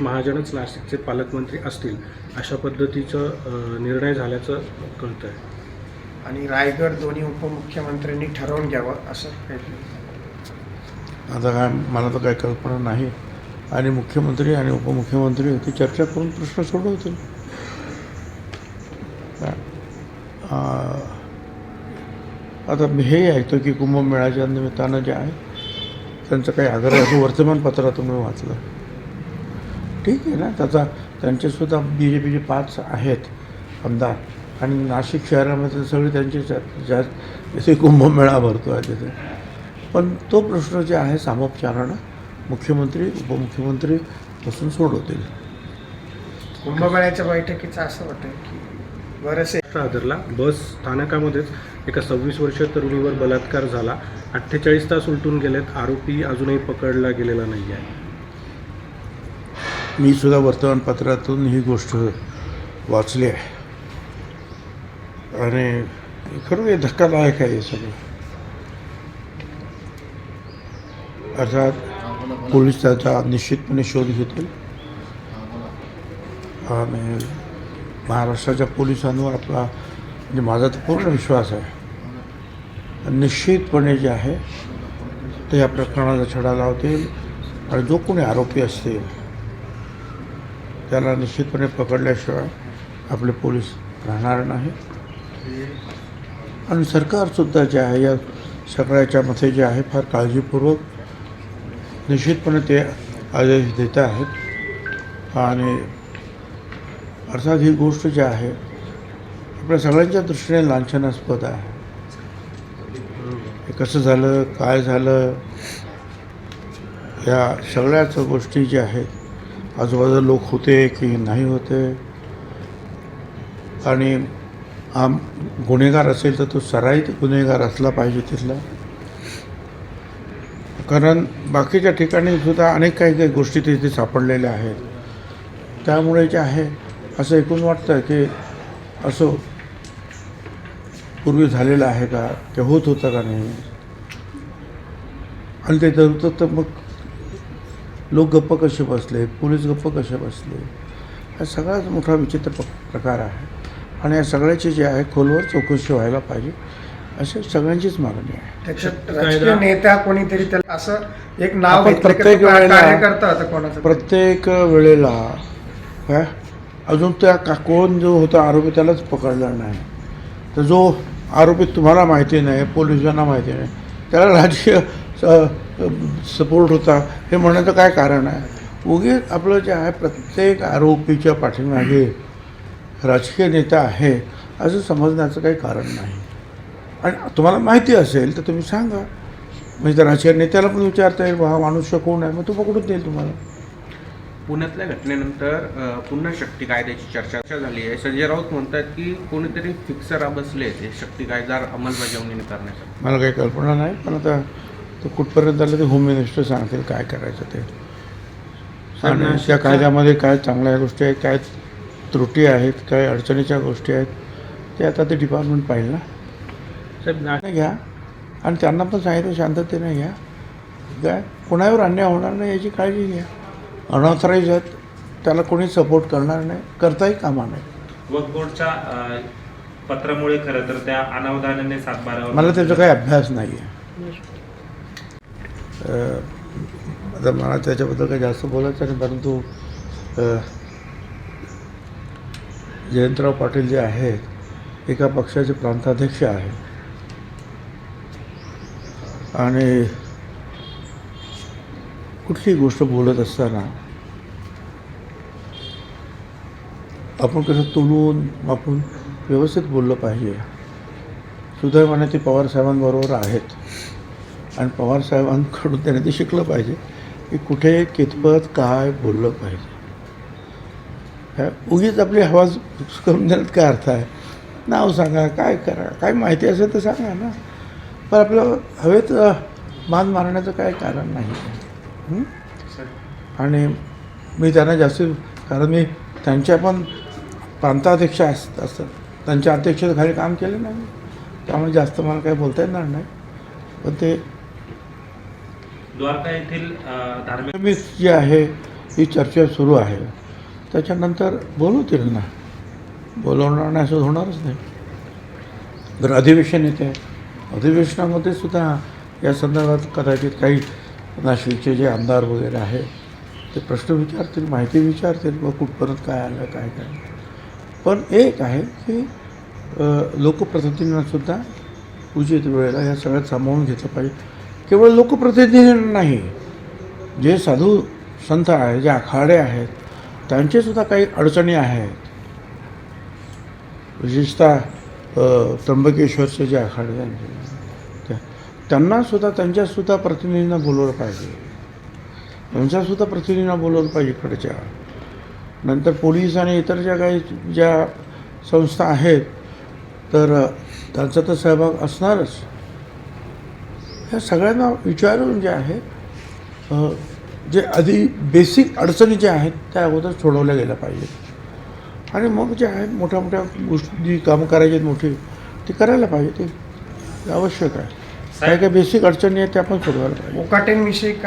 महाजनच नाशिकचे पालकमंत्री असतील अशा पद्धतीचं निर्णय झाल्याचं कळतं आहे आणि रायगड दोन्ही उपमुख्यमंत्र्यांनी ठरवून घ्यावं असं आता काय मला तर काही कल्पना नाही. आणि मुख्यमंत्री आणि उपमुख्यमंत्री होती चर्चा करून प्रश्न सोडवतील. आता मी हे ऐकतो की कुंभमेळ्याच्या निमित्तानं जे आहे त्यांचं काही आग्रह असं वर्तमानपत्रातून मी वाचलं. ठीक आहे ना? त्याचा त्यांचेसुद्धा बी जे पीचे पाच आहेत आमदार आणि नाशिक शहरामध्ये सगळे त्यांचे ज्या जसे कुंभमेळा भरतो आहे तिथे. पण तो प्रश्न जे आहे सामोपचारानं मुख्यमंत्री उपमुख्यमंत्री बसून सोडवतील. कुंभमेळ्याच्या बैठकीचं असं वाटतं की बरेचसे आदरला बस स्थानकामध्येच एका सव्वीस वर्षीय तरुणीवर बलात्कार झाला. अठ्ठेचाळीस तास उलटून गेलेत. आरोपी अजूनही पकडला गेलेला नाही आहे मी सुद्धा वर्तमानपत्रातून ही गोष्ट वाचली आहे. आणि खरं हे धक्कादायक आहे हे सगळं. अर्थात पोलीस त्याचा निश्चितपणे शोध घेतील. आणि महाराष्ट्राच्या पोलिसांवर आपला म्हणजे माझा तर पूर्ण विश्वास आहे. निश्चितपणे जे आहे ते या प्रकरणाचा छडा लावतील. आणि जो कोणी आरोपी असतील त्याला निश्चितपणे पकडल्याशिवाय आपले पोलीस राहणार नाही. आणि सरकारसुद्धा जे आहे या सगळ्याच्यामध्ये जे आहे फार काळजीपूर्वक निश्चितपणे ते आदेश देत आहेत. आणि अर्थात ही गोष्ट जी आहे आपल्या सगळ्यांच्या दृष्टीने लांछनास्पद आहे. हे कसं झालं काय झालं या सगळ्याच गोष्टी ज्या आहेत आजूबाजूला लोक होते की नाही होते. आणि आम गुन्हेगार असेल तर तो सराईत गुन्हेगार असला पाहिजे तिथला. कारण बाकीच्या ठिकाणी सुद्धा अनेक काही काही गोष्टी तिथे सापडलेल्या आहेत. त्यामुळे जे आहे असं एकूण वाटतं की असं पूर्वी झालेलं आहे का ते होत होतं का नाही? आणि ते जर तर मग लोक गप्प कसे बसले पोलीस गप्प कसे बसले हा सगळ्यात मोठा विचित्र प प्रकार आहे. आणि या सगळ्याची जे आहे खोलवर चौकशी व्हायला पाहिजे अशी सगळ्यांचीच मागणी आहे. त्याच्यात राजकीय नेता कोणीतरी त्याला असं एक नाव प्रत्येक तो वेळेला- कार्यकर्ता होता कोणाचा? प्रत्येक वेळेला काय अजून त्या का कोण जो होता आरोपी त्यालाच पकडला नाही. तर जो आरोपी तुम्हाला माहिती नाही पोलिसांना माहिती नाही त्याला राजकीय सपोर्ट होता. हे म्हणण्याचं काय कारण आहे? उगीच आपलं जे आहे प्रत्येक आरोपीच्या पाठीमागे राजकीय नेता आहे असं समजण्याचं काही कारण नाही. आणि तुम्हाला माहिती असेल तर तुम्ही सांगा. म्हणजे राजकीय नेत्याला पण विचारता येईल हा मनुष्य कोण आहे? मग तो पकडून देईल तुम्हाला. पुण्यातल्या घटनेनंतर पुन्हा शक्ती कायद्याची चर्चा झाली आहे. संजय राऊत म्हणतात की कोणीतरी फिक्सर बसले ते शक्ती कायदा अंमलबजावणी करण्यासाठी. मला काही कल्पना नाही पण आता तो कुठपर्यंत आलं ते होम मिनिस्टर सांगतील काय करायचं ते. आणि त्या कायद्यामध्ये काय चांगल्या गोष्टी आहेत काय त्रुटी आहेत काय अडचणीच्या गोष्टी आहेत ते आता ते डिपार्टमेंट पाहिजे ना. साहेब ना नाही घ्या. आणि त्यांना पण सांगितलं शांततेने घ्या. काय कोणावर अन्याय होणार नाही याची काळजी घ्या. अनऑथराईज आहेत. त्याला कोणी सपोर्ट करणार नाही. करताही कामा नाही वक्फ बोर्डच्या अ, पत्रामुळे खरं तर त्या अनावधानाने सातबारावर मला त्याचा काही अभ्यास नाही आहे आता मला त्याच्याबद्दल काही जास्त बोलायचं नाही परंतु जयंतराव पाटील जे आहेत एका पक्षाचे प्रांताध्यक्ष आहेत. आणि कुठलीही गोष्ट बोलत असताना आपण कसं तुलून आपण व्यवस्थित बोललं पाहिजे. सुदैवाने ते पवारसाहेबांबरोबर आहेत. आणि पवारसाहेबांकडून त्याने ते शिकलं पाहिजे की कुठे कितपत काय बोललं पाहिजे. ह्या उगीच आपली आवाज करून देण्यात काय अर्थ आहे? नाव सांगा काय करा काय माहिती असेल तर सांगा ना. पण आपलं हवेत मान मारण्याचं काय कारण नाही. आणि मी त्यांना जास्त कारण मी त्यांच्या पण प्रांताध्यक्ष असत असतात त्यांच्या अध्यक्षतेखाली काम केलं नाही. त्यामुळे जास्त मला काही बोलता येणार नाही. पण ते द्वारका येथील धार्मिक मी आहे ही चर्चा सुरू आहे. त्याच्यानंतर बोलवतील ना बोलवणार नाही असं होणारच नाही. जर अधिवेशन येते अधिवेशनामध्ये सुद्धा या संदर्भात कदाचित काही नाशिकचे जे आमदार वगैरे आहे ते प्रश्न विचारतील माहिती विचारतील व कुठपर्यंत काय आलं काय काय. पण एक आहे की लोकप्रतिनिधींनासुद्धा उचित वेळेला या सगळ्यात सामावून घेतलं पाहिजे. केवळ लोकप्रतिनिधींना नाही. जे साधू संत आहेत जे आखाडे आहेत त्यांचेसुद्धा काही अडचणी आहेत. विशेषतः त्र्यंबकेश्वरचे जे आखाडे त्यांचे त्या त्यांनासुद्धा त्यांच्यासुद्धा प्रतिनिधींना बोलवलं पाहिजे. त्यांच्यासुद्धा प्रतिनिधींना बोलवलं पाहिजे इकडच्या. नंतर पोलीस आणि इतर ज्या काही ज्या संस्था आहेत तर त्यांचा तर सहभाग असणारच. ह्या सगळ्यांना विचारून जे आहे जे आधी बेसिक अडचणी ज्या आहेत त्या अगोदर सोडवल्या गेल्या पाहिजेत. आणि मग जे आहेत मोठ्या मोठ्या गोष्टी जी कामं करायची आहेत मोठी ती करायला पाहिजे ते आवश्यक आहे. काय काय बेसिक अडचणी आहेत त्या पण सोडवायला पाहिजे. मुकाटेंविषयी काय